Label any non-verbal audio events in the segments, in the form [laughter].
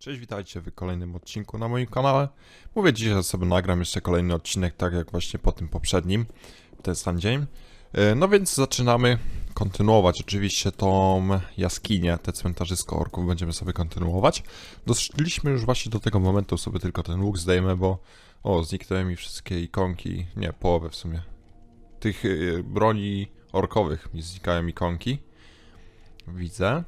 Cześć, witajcie w kolejnym odcinku na moim kanale. Mówię dzisiaj, że sobie nagram jeszcze kolejny odcinek, tak jak właśnie po tym poprzednim, w ten sam dzień. E, No więc zaczynamy kontynuować oczywiście tą jaskinię, te cmentarzysko orków będziemy sobie kontynuować. Doszliśmy już właśnie do tego momentu, sobie tylko ten łuk zdejmę, bo o, zniknęły mi wszystkie ikonki, nie, połowę w sumie. Tych e, broni orkowych mi znikają ikonki. Widzę.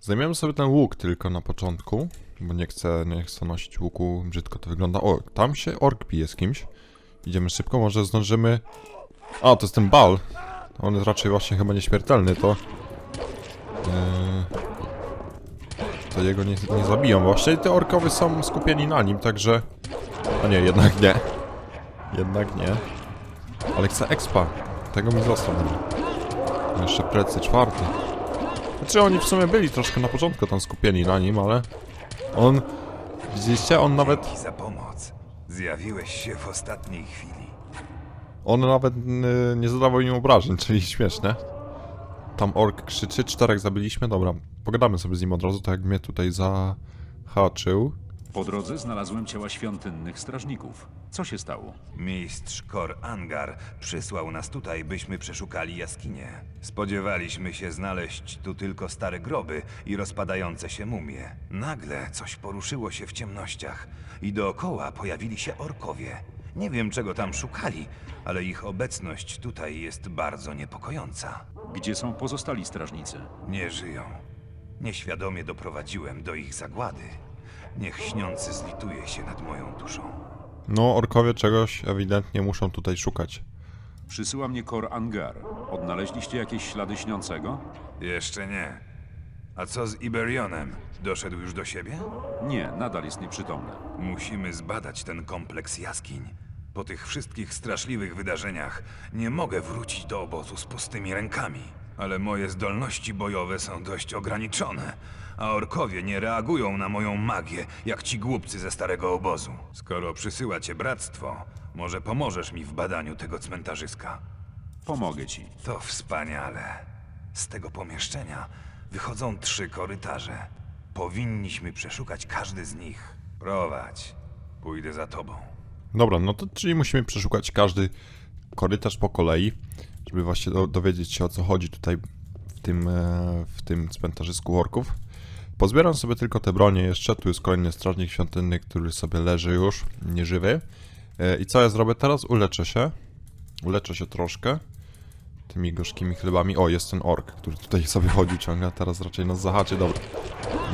Zdejmiemy sobie ten łuk tylko na początku, bo nie chcę, nie chcę nosić łuku, brzydko to wygląda. O, tam się ork pije z kimś. Idziemy szybko, może zdążymy... A, to jest ten bal. On jest raczej właśnie chyba nieśmiertelny, to... Yy... To jego nie, nie zabiją. Właśnie te orkowie są skupieni na nim, także... A nie, jednak nie. Jednak nie. Ale chcę expa. Tego mi został. Jeszcze plecy czwarty. Znaczy oni w sumie byli troszkę na początku tam skupieni na nim, ale on, widzieliście, on nawet, Dzięki za pomoc. Zjawiłeś się w ostatniej chwili. on nawet y, nie zadawał im obrażeń, czyli śmieszne. Tam ork krzyczy, czterech zabiliśmy, dobra, pogadamy sobie z nim od razu, tak jak mnie tutaj zahaczył. Po drodze znalazłem ciała świątynnych strażników. Co się stało? Mistrz Kor Angar przysłał nas tutaj, byśmy przeszukali jaskinię. Spodziewaliśmy się znaleźć tu tylko stare groby i rozpadające się mumie. Nagle coś poruszyło się w ciemnościach i dookoła pojawili się orkowie. Nie wiem, czego tam szukali, ale ich obecność tutaj jest bardzo niepokojąca. Gdzie są pozostali strażnicy? Nie żyją. Nieświadomie doprowadziłem do ich zagłady. Niech śniący zlituje się nad moją duszą. No, orkowie czegoś ewidentnie muszą tutaj szukać. Przysyła mnie Kor Angar. Odnaleźliście jakieś ślady śniącego? Jeszcze nie. A co z Iberionem? Doszedł już do siebie? Nie, nadal jest nieprzytomny. Musimy zbadać ten kompleks jaskiń. Po tych wszystkich straszliwych wydarzeniach nie mogę wrócić do obozu z pustymi rękami. Ale moje zdolności bojowe są dość ograniczone, a orkowie nie reagują na moją magię, jak ci głupcy ze starego obozu. Skoro przysyła cię bractwo, może pomożesz mi w badaniu tego cmentarzyska. Pomogę ci. To wspaniale. Z tego pomieszczenia wychodzą trzy korytarze. Powinniśmy przeszukać każdy z nich. Prowadź. Pójdę za tobą. Dobra, no to czyli musimy przeszukać każdy korytarz po kolei, żeby właśnie do, dowiedzieć się o co chodzi tutaj w tym, e, w tym cmentarzysku orków. Pozbieram sobie tylko te bronie jeszcze, tu jest kolejny strażnik świątynny, który sobie leży już, nieżywy. E, I co ja zrobię teraz? Uleczę się. Uleczę się troszkę tymi gorzkimi chlebami. O, jest ten ork, który tutaj [laughs] sobie chodzi ciągle, a teraz raczej nas zahaczy, dobra.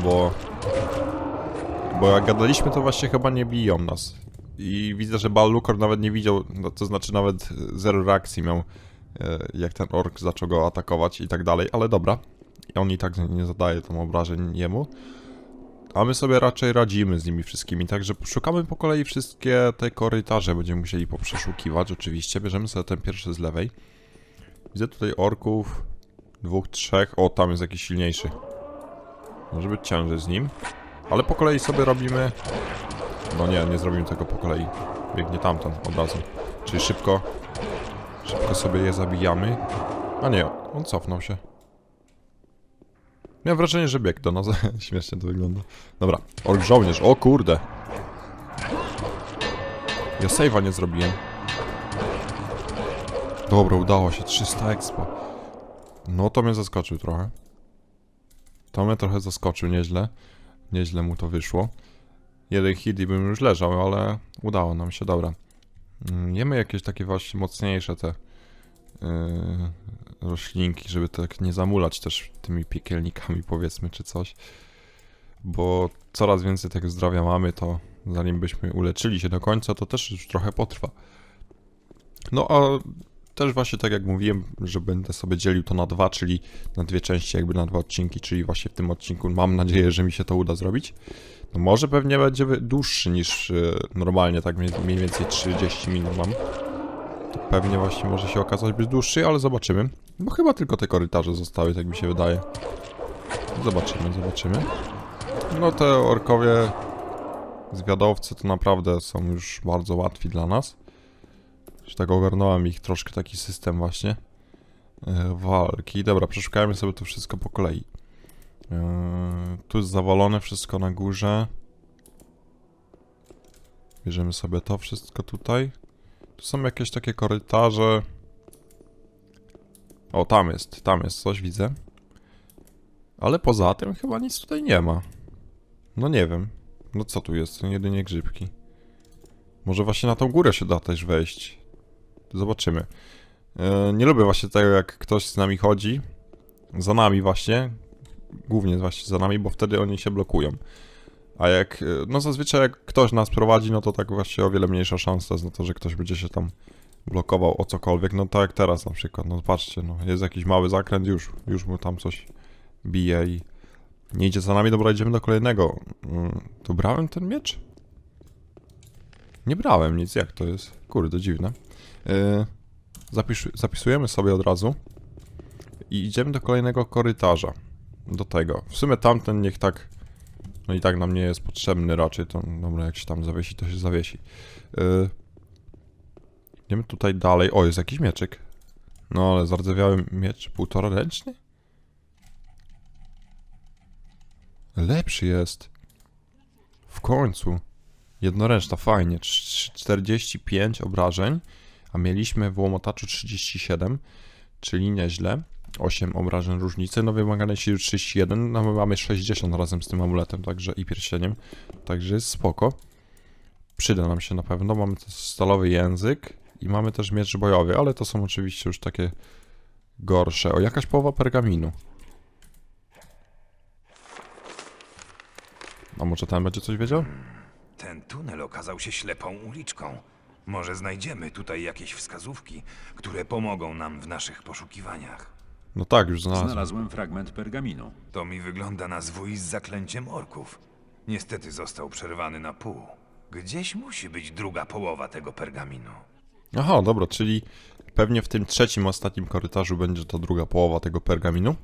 Bo... Bo jak gadaliśmy, to właśnie chyba nie biją nas. I widzę, że Ballukor nawet nie widział, no, to znaczy nawet zero reakcji miał, e, jak ten ork zaczął go atakować i tak dalej, ale dobra. On i tak nie zadaje tam obrażeń jemu. A my sobie raczej radzimy z nimi wszystkimi, także szukamy po kolei wszystkie te korytarze, będziemy musieli poprzeszukiwać oczywiście. Bierzemy sobie ten pierwszy z lewej. Widzę tutaj orków, dwóch, trzech, o tam jest jakiś silniejszy. Może być ciężej z nim. Ale po kolei sobie robimy no nie, nie zrobimy tego po kolei. Biegnie tamten od razu. Czyli szybko. Szybko sobie je zabijamy. A nie, on cofnął się. Miałem wrażenie, że biegł do nas. [laughs] Śmiesznie to wygląda. Dobra, ork żołnierz. O kurde. Ja save'a nie zrobiłem. Dobra, udało się. 300 expo. No to mnie zaskoczył trochę. To mnie trochę zaskoczył, nieźle. Nieźle mu to wyszło. Jeden hit i bym już leżał, ale udało nam się, dobra. Mm, Jemy jakieś takie właśnie mocniejsze te yy, roślinki, żeby tak nie zamulać też tymi piekielnikami powiedzmy, czy coś. Bo coraz więcej tego zdrowia mamy, to zanim byśmy uleczyli się do końca, to też już trochę potrwa. No a też właśnie tak jak mówiłem, że będę sobie dzielił to na dwa, czyli na dwie części, jakby na dwa odcinki, czyli właśnie w tym odcinku mam nadzieję, że mi się to uda zrobić. No może pewnie będzie dłuższy niż e, normalnie, tak mniej, mniej więcej 30 minut mam. To pewnie właśnie może się okazać być dłuższy, ale zobaczymy. Bo chyba tylko te korytarze zostały, tak mi się wydaje. Zobaczymy, zobaczymy. No te orkowie zwiadowcy to naprawdę są już bardzo łatwi dla nas. Już tak ogarnąłem ich troszkę taki system właśnie e, walki. Dobra, przeszukajmy sobie to wszystko po kolei. Yy, tu jest zawalone wszystko na górze. Bierzemy sobie to wszystko tutaj. Tu są jakieś takie korytarze. O, tam jest, tam jest coś, widzę. Ale poza tym chyba nic tutaj nie ma. No nie wiem. No co tu jest? Jedynie grzybki. Może właśnie na tą górę się da też wejść. Zobaczymy. E, nie lubię właśnie tego, jak ktoś z nami chodzi. Za nami właśnie. Głównie właśnie za nami, bo wtedy oni się blokują. A jak, e, no zazwyczaj jak ktoś nas prowadzi, no to tak właśnie o wiele mniejsza szansa jest na to, że ktoś będzie się tam blokował o cokolwiek. No tak jak teraz na przykład, no patrzcie, no jest jakiś mały zakręt, już, już mu tam coś bije i nie idzie za nami. Dobra, idziemy do kolejnego. Mm, To brałem ten miecz? Nie brałem nic, jak to jest? Kurde, dziwne. Yy, zapisz, zapisujemy sobie od razu i idziemy do kolejnego korytarza. Do tego. W sumie tamten niech tak. No i tak nam nie jest potrzebny raczej. To dobra, jak się tam zawiesi, to się zawiesi. Yy, idziemy tutaj dalej. O, jest jakiś mieczyk. No ale zardzewiały miecz półtora ręczny? Lepszy jest. W końcu. Jednoręczna, fajnie. Cz- 45 obrażeń, a mieliśmy w łomotaczu 37, czyli nieźle. 8 obrażeń różnicy. No wymagane siły 31, no my mamy 60 razem z tym amuletem, także i pierścieniem. Także jest spoko. Przyda nam się na pewno. Mamy stalowy język i mamy też miecz bojowy, ale to są oczywiście już takie gorsze. O, jakaś połowa pergaminu. A może ten będzie coś wiedział? Ten tunel okazał się ślepą uliczką. Może znajdziemy tutaj jakieś wskazówki, które pomogą nam w naszych poszukiwaniach. No tak, już znalazłem. Znalazłem fragment pergaminu. To mi wygląda na zwój z zaklęciem orków. Niestety został przerwany na pół. Gdzieś musi być druga połowa tego pergaminu. Aha, dobra, czyli pewnie w tym trzecim, ostatnim korytarzu będzie to druga połowa tego pergaminu.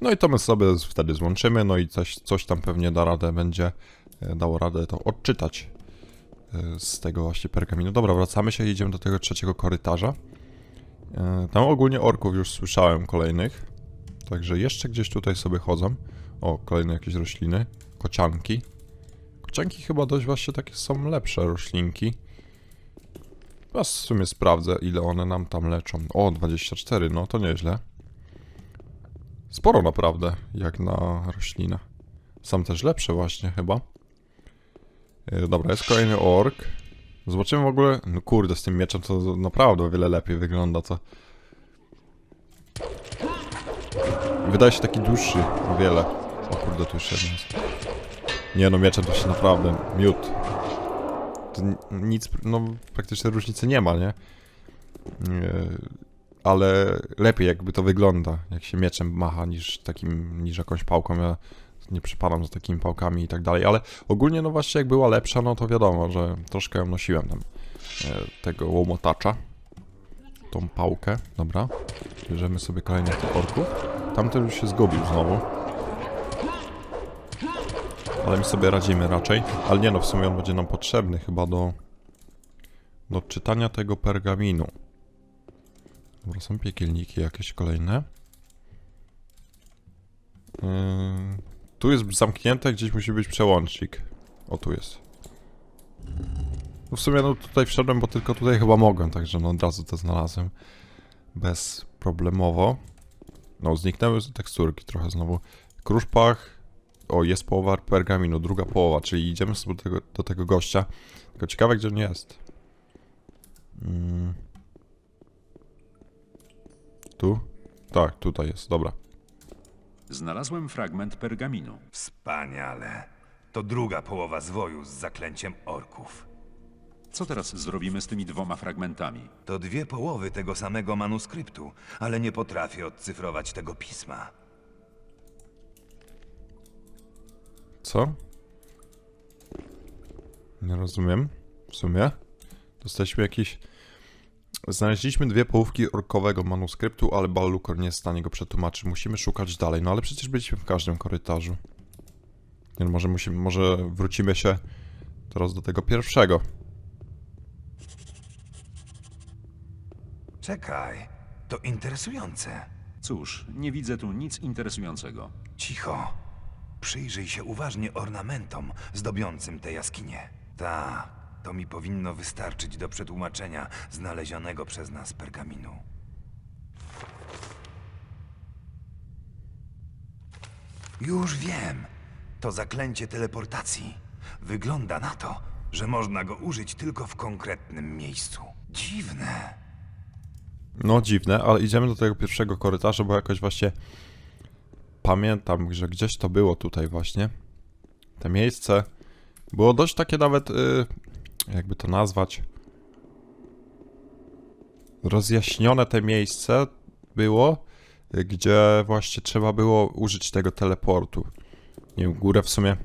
No i to my sobie wtedy złączymy, no i coś, coś tam pewnie da radę, będzie e, dało radę to odczytać e, z tego właśnie pergaminu. Dobra, wracamy się idziemy do tego trzeciego korytarza. E, Tam ogólnie orków już słyszałem kolejnych, także jeszcze gdzieś tutaj sobie chodzą. O, kolejne jakieś rośliny, kocianki. Kocianki chyba dość właśnie takie są lepsze roślinki. Teraz w sumie sprawdzę, ile one nam tam leczą. O, 24, no to nieźle. Sporo naprawdę, jak na roślinę. Są też lepsze właśnie chyba. E, Dobra, jest kolejny ork. Zobaczymy w ogóle... No kurde, z tym mieczem to naprawdę o wiele lepiej wygląda, to... Wydaje się taki dłuższy, o wiele. O kurde, tu jeszcze jeden jest. Nie no, mieczem to się naprawdę miód. Nic, no praktycznie różnicy nie ma, nie? Nie, ale lepiej jakby to wygląda, jak się mieczem macha niż takim, niż jakąś pałką. Ja nie przypadam za takimi pałkami i tak dalej, ale ogólnie no właśnie jak była lepsza, no to wiadomo, że troszkę ją nosiłem tam, e, tego łomotacza. Tą pałkę, dobra. Bierzemy sobie kolejnych tych orków. Tamten już się zgubił znowu. Ale my sobie radzimy raczej. Ale nie no, w sumie on będzie nam potrzebny chyba do... Do czytania tego pergaminu. Dobra, są piekielniki jakieś kolejne. Yy, tu jest zamknięte, gdzieś musi być przełącznik. O, tu jest. No w sumie no tutaj wszedłem, bo tylko tutaj chyba mogłem, także no od razu to znalazłem. Bezproblemowo. No, zniknęły teksturki trochę znowu. Kruszpach. O, jest połowa pergaminu, druga połowa, czyli idziemy sobie do tego, do tego gościa. Tylko ciekawe, gdzie on jest. Mm. Tu? Tak, tutaj jest, dobra. Znalazłem fragment pergaminu. Wspaniale. To druga połowa zwoju z zaklęciem orków. Co teraz zrobimy z tymi dwoma fragmentami? To dwie połowy tego samego manuskryptu, ale nie potrafię odcyfrować tego pisma. Co? Nie rozumiem. W sumie. Dostaliśmy jakiś... Znaleźliśmy dwie połówki orkowego manuskryptu, ale Ballukor nie jest w stanie go przetłumaczyć. Musimy szukać dalej. No ale przecież byliśmy w każdym korytarzu. Nie, no, może, musimy, może wrócimy się teraz do tego pierwszego. Czekaj, to interesujące. Cóż, nie widzę tu nic interesującego. Cicho. Przyjrzyj się uważnie ornamentom zdobiącym tę jaskinię. Ta, To mi powinno wystarczyć do przetłumaczenia znalezionego przez nas pergaminu. Już wiem. To zaklęcie teleportacji. Wygląda na to, że można go użyć tylko w konkretnym miejscu. Dziwne. No dziwne, ale idziemy do tego pierwszego korytarza, bo jakoś właśnie pamiętam, że gdzieś to było tutaj właśnie. Te miejsce było dość takie nawet, y, jakby to nazwać, rozjaśnione te miejsce było, y, gdzie właśnie trzeba było użyć tego teleportu. Nie wiem, górę w sumie.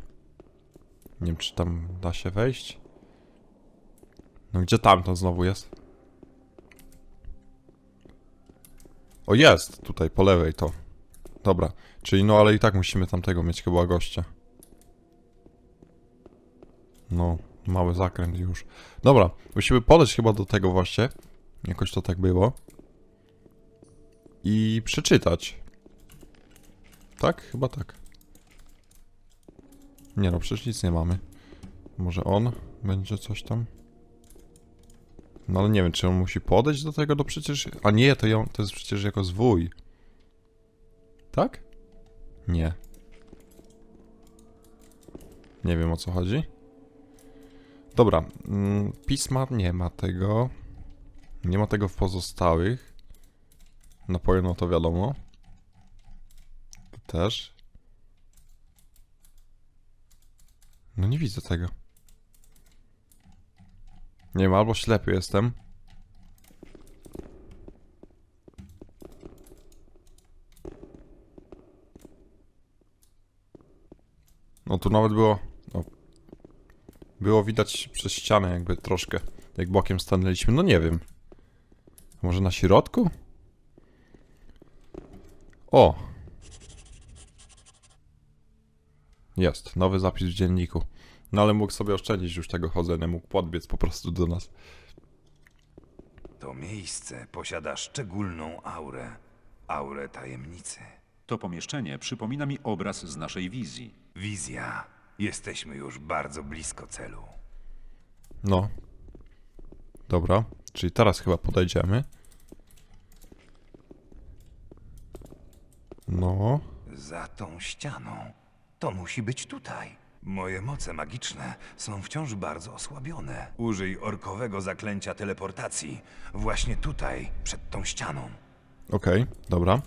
Nie wiem, czy tam da się wejść. No gdzie tam to znowu jest? O jest, tutaj po lewej to. Dobra, czyli no ale i tak musimy tamtego mieć chyba gościa. No, mały zakręt już. Dobra, musimy podejść chyba do tego właśnie. Jakoś to tak było. I przeczytać. Tak? Chyba tak. Nie no, przecież nic nie mamy. Może on będzie coś tam? No ale nie wiem, czy on musi podejść do tego, no przecież... A nie, to, ją, to jest przecież jako zwój. Tak? Nie. Nie wiem o co chodzi. Dobra, mm, pisma nie ma tego. Nie ma tego w pozostałych. Napoje, no to wiadomo. Też. No nie widzę tego. Nie wiem, albo ślepy jestem. No tu nawet było. O, było widać przez ścianę, jakby troszkę. Jak bokiem stanęliśmy. No nie wiem. Może na środku? O! Jest, nowy zapis w dzienniku. No ale mógł sobie oszczędzić już tego chodzenia, mógł podbiec po prostu do nas. To miejsce posiada szczególną aurę. Aurę tajemnicy. To pomieszczenie przypomina mi obraz z naszej wizji. Wizja. Jesteśmy już bardzo blisko celu. No. Dobra, czyli teraz chyba podejdziemy. No. Za tą ścianą. To musi być tutaj. Moje moce magiczne są wciąż bardzo osłabione. Użyj orkowego zaklęcia teleportacji właśnie tutaj, przed tą ścianą. Okej, dobra.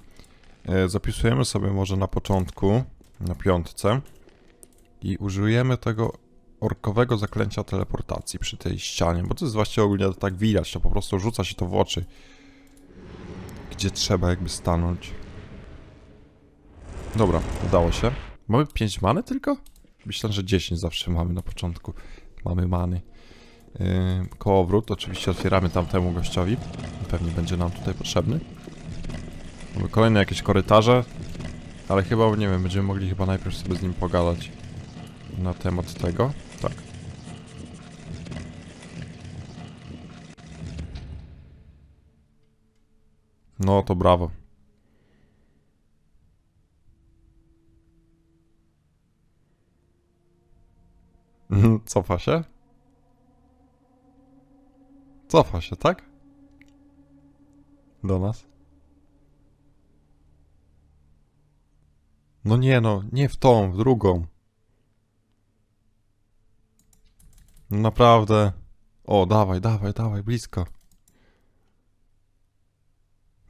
E, zapisujemy sobie może na początku, na piątce. I użyjemy tego orkowego zaklęcia teleportacji przy tej ścianie, bo to jest właśnie ogólnie tak widać, to po prostu rzuca się to w oczy. Gdzie trzeba jakby stanąć. Dobra, udało się. Mamy 5 many tylko? Myślę, że 10 zawsze mamy na początku. Mamy many. Yy, kołowrót, oczywiście otwieramy tamtemu gościowi. Pewnie będzie nam tutaj potrzebny. Mamy kolejne jakieś korytarze, ale chyba, nie wiem, będziemy mogli chyba najpierw sobie z nim pogadać na temat tego. Tak. No to brawo. [laughs] Cofa się? Cofa się, tak? Do nas. No nie no, nie w tą, w drugą. No Naprawdę. O, dawaj, dawaj, dawaj, blisko.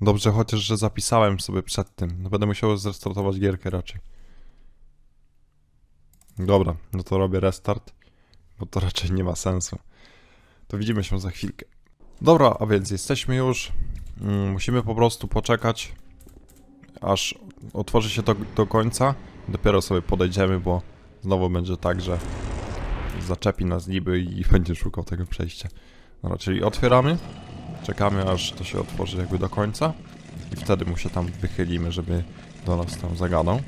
Dobrze, chociaż, że zapisałem sobie przed tym. No będę musiał zrestartować gierkę raczej. Dobra, no to robię restart, bo to raczej nie ma sensu. To widzimy się za chwilkę. Dobra, a więc jesteśmy już. Mm, musimy po prostu poczekać, aż otworzy się to do końca. Dopiero sobie podejdziemy, bo znowu będzie tak, że zaczepi nas niby i [laughs] będzie szukał tego przejścia. Dobra, czyli otwieramy, czekamy aż to się otworzy jakby do końca i wtedy mu się tam wychylimy, żeby do nas tam zagadał.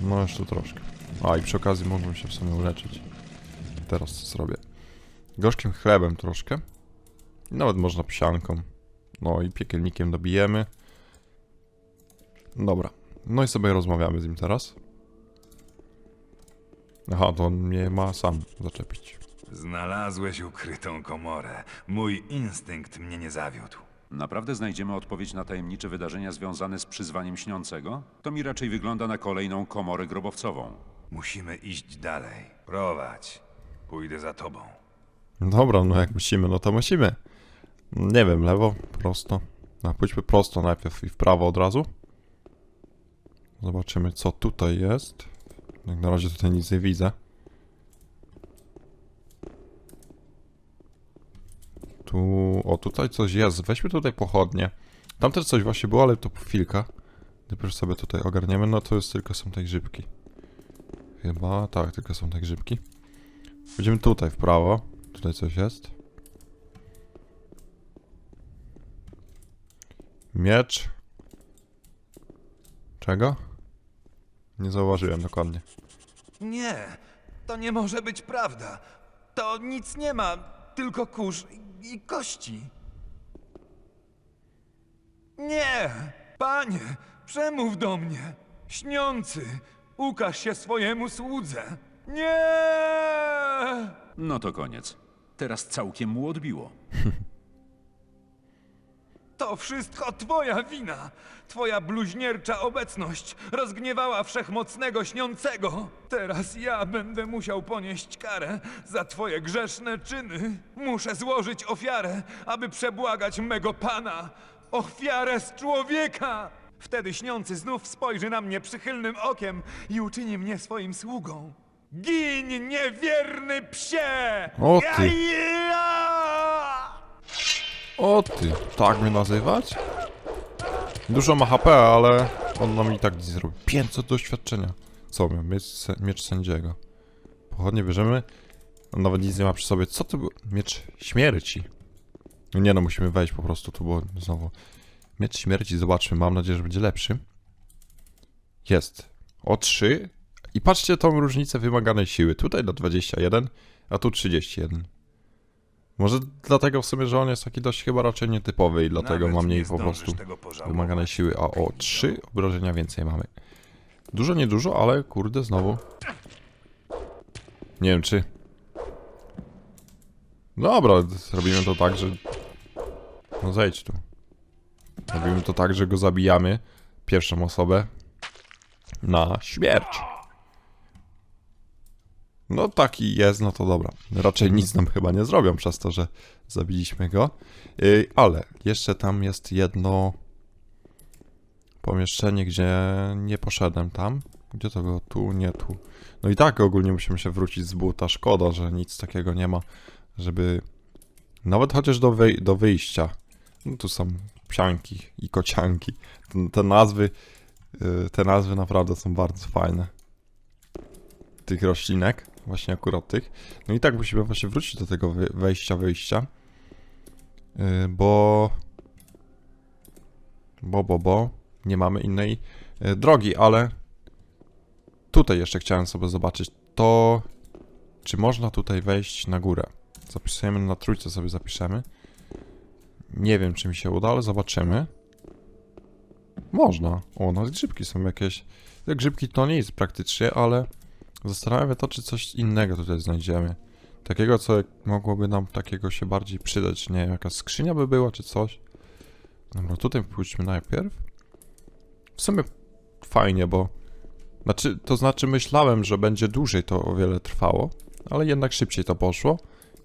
No jeszcze troszkę. A i przy okazji mógłbym się w sumie uleczyć. Teraz co zrobię? Gorzkim chlebem troszkę. I nawet można psianką. No i piekielnikiem dobijemy. Dobra. No i sobie rozmawiamy z nim teraz. Aha, to on mnie ma sam zaczepić. Znalazłeś ukrytą komorę. Mój instynkt mnie nie zawiódł. Naprawdę znajdziemy odpowiedź na tajemnicze wydarzenia związane z przyzwaniem śniącego? To mi raczej wygląda na kolejną komorę grobowcową. Musimy iść dalej. Prowadź. Pójdę za tobą. Dobra, no jak musimy, no to musimy. Nie wiem, lewo, prosto. No, pójdźmy prosto najpierw i w prawo od razu. Zobaczymy, co tutaj jest. Jak na razie tutaj nic nie widzę. Tu, o tutaj coś jest. Weźmy tutaj pochodnie. Tam też coś właśnie było, ale to po chwilkę. Najpierw sobie tutaj ogarniemy. No to jest tylko są te grzybki. Chyba, tak, tylko są te grzybki. Będziemy tutaj w prawo. Tutaj coś jest. Miecz. Czego? Nie zauważyłem dokładnie. Nie, to nie może być prawda. To nic nie ma, tylko kurz i- i kości. Nie! Panie, przemów do mnie. Śniący, ukaż się swojemu słudze. Nie! No to koniec. Teraz całkiem mu odbiło. [laughs] To wszystko twoja wina. Twoja bluźniercza obecność rozgniewała wszechmocnego śniącego. Teraz ja będę musiał ponieść karę za twoje grzeszne czyny. Muszę złożyć ofiarę, aby przebłagać mego pana. Ofiarę z człowieka! Wtedy śniący znów spojrzy na mnie przychylnym okiem i uczyni mnie swoim sługą. Gin, niewierny psie! O ty. Ja! O ty, tak mnie nazywać? Dużo ma HP, ale on nam i tak nic zrobi. 500 doświadczenia. Co miał? Miecz, miecz sędziego. Pochodnie bierzemy. On nawet nic nie ma przy sobie. Co to był? Miecz śmierci. No nie no, musimy wejść po prostu tu, bo znowu... Miecz śmierci, zobaczmy. Mam nadzieję, że będzie lepszy. Jest. O 3. I patrzcie tą różnicę wymaganej siły. Tutaj do 21, a tu 31. Może dlatego w sumie, że on jest taki dość chyba raczej nietypowy i dlatego Nawet ma mniej nie po prostu wymaganej siły. A o 3 obrażenia więcej mamy. Dużo, niedużo, ale kurde, znowu. Nie wiem czy. Dobra, robimy to tak, że. No zejdź tu. Robimy to tak, że go zabijamy. Pierwszą osobę. Na śmierć. No taki jest, no to dobra. Raczej nic nam chyba nie zrobią przez to, że zabiliśmy go. Yy, ale jeszcze tam jest jedno pomieszczenie, gdzie nie poszedłem tam. Gdzie to było? Tu, nie tu. No i tak ogólnie musimy się wrócić z buta. Szkoda, że nic takiego nie ma, żeby... Nawet chociaż do, wej- do wyjścia. No tu są psianki i kocianki. Te, te nazwy... yy, Te nazwy naprawdę są bardzo fajne. Tych roślinek. Właśnie akurat tych. No i tak musimy właśnie wrócić do tego wejścia, wyjścia. Yy, bo... Bo, bo, bo. Nie mamy innej e, drogi, ale tutaj jeszcze chciałem sobie zobaczyć to, czy można tutaj wejść na górę. Zapisujemy na trójce sobie zapiszemy. Nie wiem, czy mi się uda, ale zobaczymy. Można. O, nawet grzybki są jakieś. Te grzybki to nic praktycznie, ale zastanawiam się to, czy coś innego tutaj znajdziemy. Takiego, co mogłoby nam takiego się bardziej przydać. Nie wiem, jakaś skrzynia by była, czy coś. Dobra, tutaj pójdźmy najpierw. W sumie fajnie, bo. Znaczy, to znaczy myślałem, że będzie dłużej to o wiele trwało, ale jednak szybciej to poszło.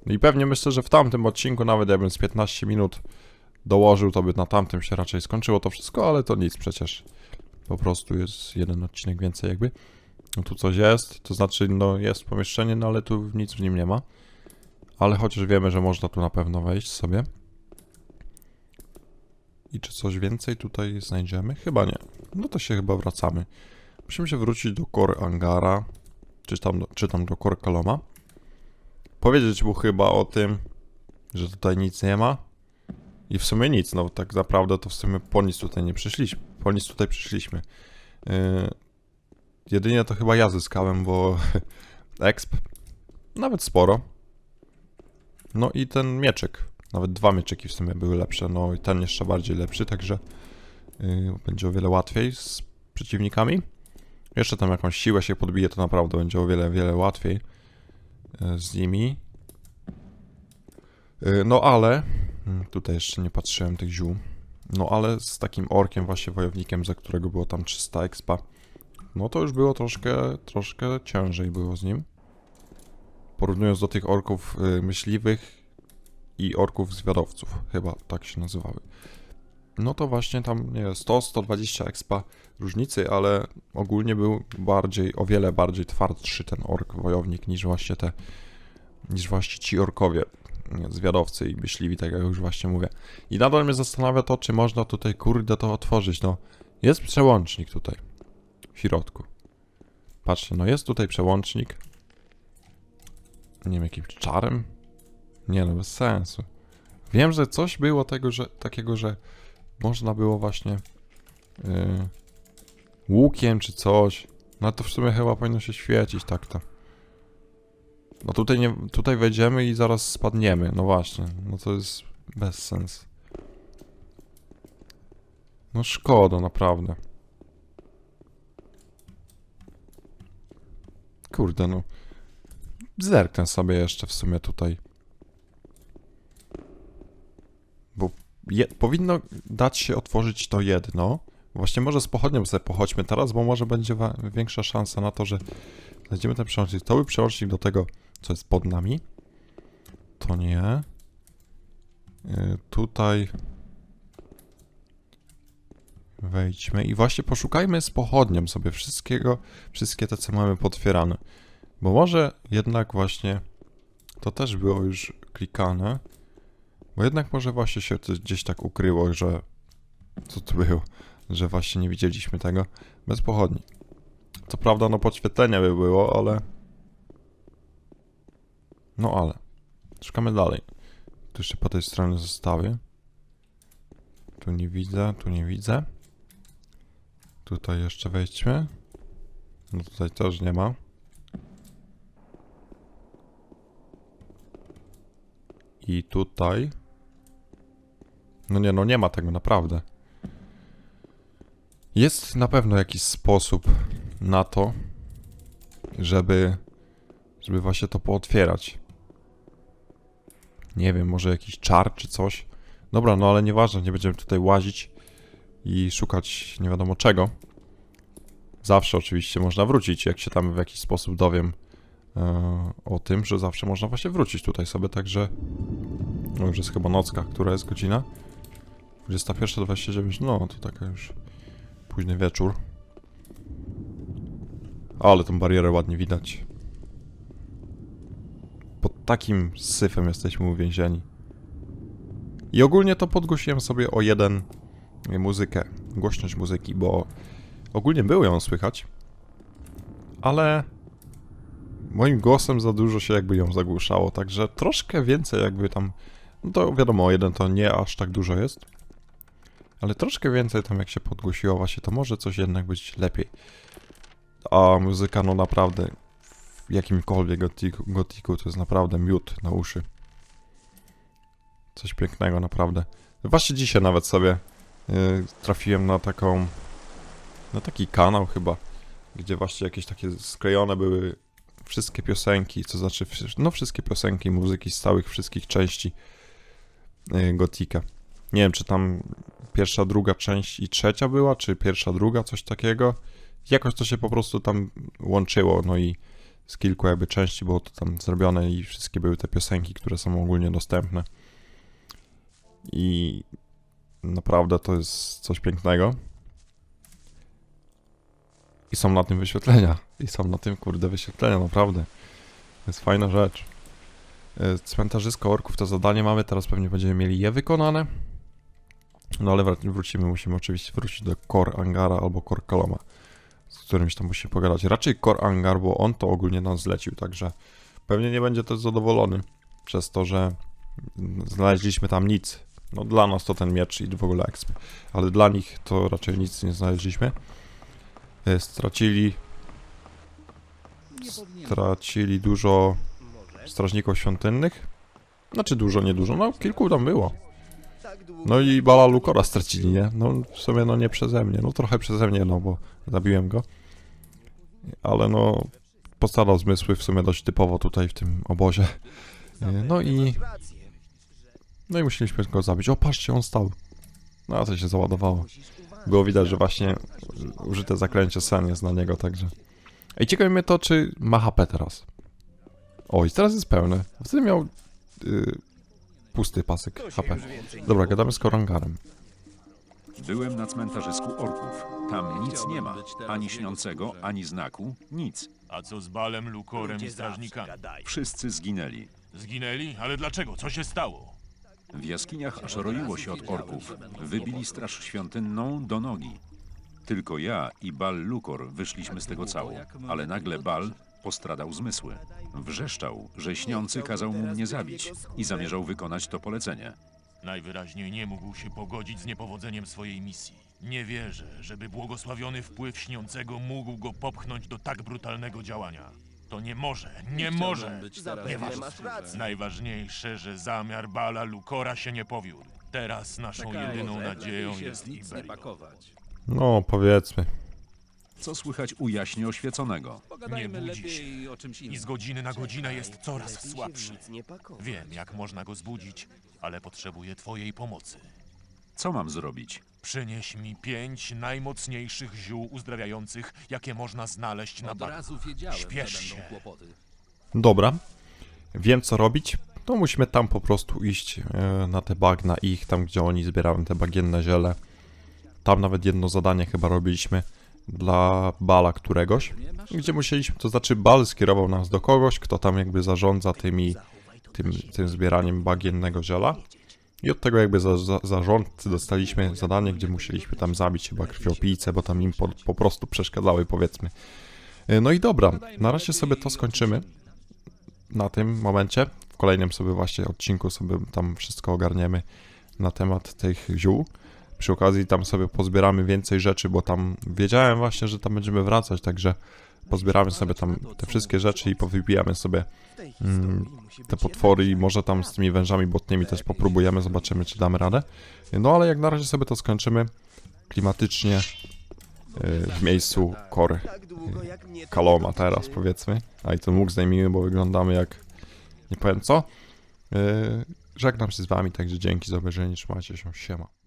No i pewnie myślę, że w tamtym odcinku, nawet jakbym z 15 minut dołożył, to by na tamtym się raczej skończyło to wszystko, ale to nic przecież. Po prostu jest jeden odcinek więcej jakby. No tu coś jest, to znaczy, no jest pomieszczenie, no ale tu nic w nim nie ma. Ale chociaż wiemy, że można tu na pewno wejść sobie. I czy coś więcej tutaj znajdziemy? Chyba nie. No to się chyba wracamy. Musimy się wrócić do Kor Angara, czy tam, do- czy tam do Kor Kaloma. Powiedzieć mu chyba o tym, że tutaj nic nie ma. I w sumie nic, no tak naprawdę to w sumie po nic tutaj nie przyszliśmy. Po nic tutaj przyszliśmy. Yy, jedynie to chyba ja zyskałem, bo [laughs] exp nawet sporo. No i ten mieczek. Nawet dwa mieczyki w sumie były lepsze, no i ten jeszcze bardziej lepszy, także yy, będzie o wiele łatwiej z przeciwnikami. Jeszcze tam jakąś siłę się podbije, to naprawdę będzie o wiele, wiele łatwiej e, z nimi. E, No ale, mm, tutaj jeszcze nie patrzyłem tych ziół, no ale z takim orkiem właśnie wojownikiem, za którego było tam 300 expa, no to już było troszkę, troszkę ciężej było z nim. Porównując do tych orków y, myśliwych i orków zwiadowców, chyba tak się nazywały. No to właśnie tam, nie 100-120 expa różnicy, ale ogólnie był bardziej, o wiele bardziej twardszy ten ork wojownik niż właśnie te, niż właśnie ci orkowie, zwiadowcy i myśliwi, tak jak już właśnie mówię. I nadal mnie zastanawia to, czy można tutaj, kurde, to otworzyć, no. Jest przełącznik tutaj, w środku. Patrzcie, no jest tutaj przełącznik. Nie wiem, jakimś czarem? Nie no, bez sensu. Wiem, że coś było tego, że, takiego, że można było właśnie yy, łukiem czy coś. No to w sumie chyba powinno się świecić tak to. No tutaj nie, tutaj wejdziemy i zaraz spadniemy. No właśnie, no to jest bez sens. No szkoda, naprawdę. Kurde, no. Zerknę sobie jeszcze w sumie tutaj. Bo je, powinno dać się otworzyć to jedno. Właśnie może z pochodnią sobie pochodźmy teraz, bo może będzie większa szansa na to, że znajdziemy ten przełącznik. To był przełącznik do tego, co jest pod nami. To nie. Yy, tutaj wejdźmy i właśnie poszukajmy z pochodnią sobie wszystkiego, wszystkie te, co mamy potwierane. Bo może jednak właśnie to też było już klikane. Bo jednak może właśnie się to gdzieś tak ukryło, że co to było, że właśnie nie widzieliśmy tego bez pochodni. Co prawda, no podświetlenie by było, ale... No ale. Szukamy dalej. Tu jeszcze po tej stronie zostały. Tu nie widzę, tu nie widzę. Tutaj jeszcze wejdźmy. No tutaj też nie ma. I tutaj. No nie, no nie ma tego naprawdę. Jest na pewno jakiś sposób na to, żeby, żeby właśnie to pootwierać. Nie wiem, może jakiś czar czy coś. Dobra, no ale nieważne, nie będziemy tutaj łazić i szukać nie wiadomo czego. Zawsze oczywiście można wrócić, jak się tam w jakiś sposób dowiem e, o tym, że zawsze można właśnie wrócić tutaj sobie, także... No już jest chyba nocka, która jest godzina? 21.29, no to taka już późny wieczór. Ale tą barierę ładnie widać. Pod takim syfem jesteśmy uwięzieni. I ogólnie to podgłosiłem sobie o jeden muzykę, głośność muzyki, bo ogólnie było ją słychać, ale moim głosem za dużo się jakby ją zagłuszało, także troszkę więcej jakby tam, no to wiadomo, jeden to nie aż tak dużo jest, ale troszkę więcej tam jak się podgłosiło właśnie, to może coś jednak być lepiej. A muzyka no naprawdę w jakimkolwiek gotiku, gotiku to jest naprawdę miód na uszy. Coś pięknego naprawdę. Właśnie dzisiaj nawet sobie trafiłem na taką, na taki kanał chyba, gdzie właśnie jakieś takie sklejone były wszystkie piosenki, co znaczy, no wszystkie piosenki, muzyki z całych wszystkich części y, Gotika. Nie wiem, czy tam pierwsza, druga część i trzecia była, czy pierwsza, druga, coś takiego. Jakoś to się po prostu tam łączyło, no i z kilku jakby części było to tam zrobione i wszystkie były te piosenki, które są ogólnie dostępne. I naprawdę to jest coś pięknego. I są na tym wyświetlenia. I są na tym, kurde, wyświetlenia, naprawdę. To jest fajna rzecz. E, Cmentarzysko orków to zadanie mamy, teraz pewnie będziemy mieli je wykonane. No ale wrócimy, musimy oczywiście wrócić do Core Angara albo Core Kaloma, z którymś tam musimy pogadać. Raczej Core Angar, bo on to ogólnie nam zlecił, także pewnie nie będzie też zadowolony przez to, że znaleźliśmy tam nic. No dla nas to ten miecz i w ogóle exp, ale dla nich to raczej nic nie znaleźliśmy. E, Stracili stracili dużo strażników świątynnych. Znaczy dużo, nie dużo, no kilku tam było. No i Bala Lukora stracili, nie? No w sumie no nie przeze mnie, no trochę przeze mnie, no bo zabiłem go. ale no postradał zmysły w sumie dość typowo tutaj w tym obozie. E, No i no i musieliśmy go zabić. O, patrzcie, on stał. No, a to się załadowało. Było widać, że właśnie użyte zaklęcie sen jest na niego, także... Ej, ciekawi mnie to, czy ma HP teraz. Oj, teraz jest pełny. Wtedy miał y, pusty pasek HP. Dobra, gadamy z Korangarem. Byłem na cmentarzysku orków. Tam nic nie ma. Ani śniącego, ani znaku. Nic. A co z Balem, Lukorem i strażnikami? Wszyscy zginęli. Zginęli? Ale dlaczego? Co się stało? W jaskiniach aż roiło się od orków. Wybili straż świątynną do nogi. Tylko ja i Bal Lukor wyszliśmy z tego cało, ale nagle Bal postradał zmysły. Wrzeszczał, że śniący kazał mu mnie zabić i zamierzał wykonać to polecenie. Najwyraźniej nie mógł się pogodzić z niepowodzeniem swojej misji. Nie wierzę, żeby błogosławiony wpływ śniącego mógł go popchnąć do tak brutalnego działania. To nie może, nie może! Nieważne. Najważniejsze, że zamiar Bala Lukora się nie powiódł. Teraz naszą jedyną nadzieją jest Iberion. No, powiedzmy. Co słychać u jaśnie oświeconego? Nie budzi się i z godziny na godzinę jest coraz słabszy. Wiem, jak można go zbudzić, ale potrzebuję twojej pomocy. Co mam zrobić? Przynieś mi pięć najmocniejszych ziół uzdrawiających, jakie można znaleźć na Od bagnie. razu wiedziałem, Śpiesz że się. będą kłopoty. Dobra. Wiem co robić. To musimy tam po prostu iść e, na te bagna ich, tam gdzie oni zbierają te bagienne ziele. Tam nawet jedno zadanie chyba robiliśmy dla Bala któregoś, gdzie musieliśmy, to znaczy Bal skierował nas do kogoś, kto tam jakby zarządza tymi, tym, tym zbieraniem bagiennego ziela. I od tego jakby za, za, zarządcy dostaliśmy zadanie, gdzie musieliśmy tam zabić chyba krwiopijcę, bo tam im po, po prostu przeszkadzały powiedzmy. E, No i dobra, na razie sobie to skończymy na tym momencie. W kolejnym sobie właśnie odcinku sobie tam wszystko ogarniemy na temat tych ziół. Przy okazji tam sobie pozbieramy więcej rzeczy, bo tam wiedziałem właśnie, że tam będziemy wracać, także pozbieramy sobie tam te wszystkie rzeczy i powybijamy sobie mm, te potwory i może tam z tymi wężami błotnymi też popróbujemy, zobaczymy czy damy radę. No ale jak na razie sobie to skończymy klimatycznie yy, w miejscu kory. Kaloma teraz powiedzmy. A i ten mógł zdejmijmy, bo wyglądamy jak nie powiem co. Yy, żegnam się z wami, także dzięki za obejrzenie, trzymajcie się, siema.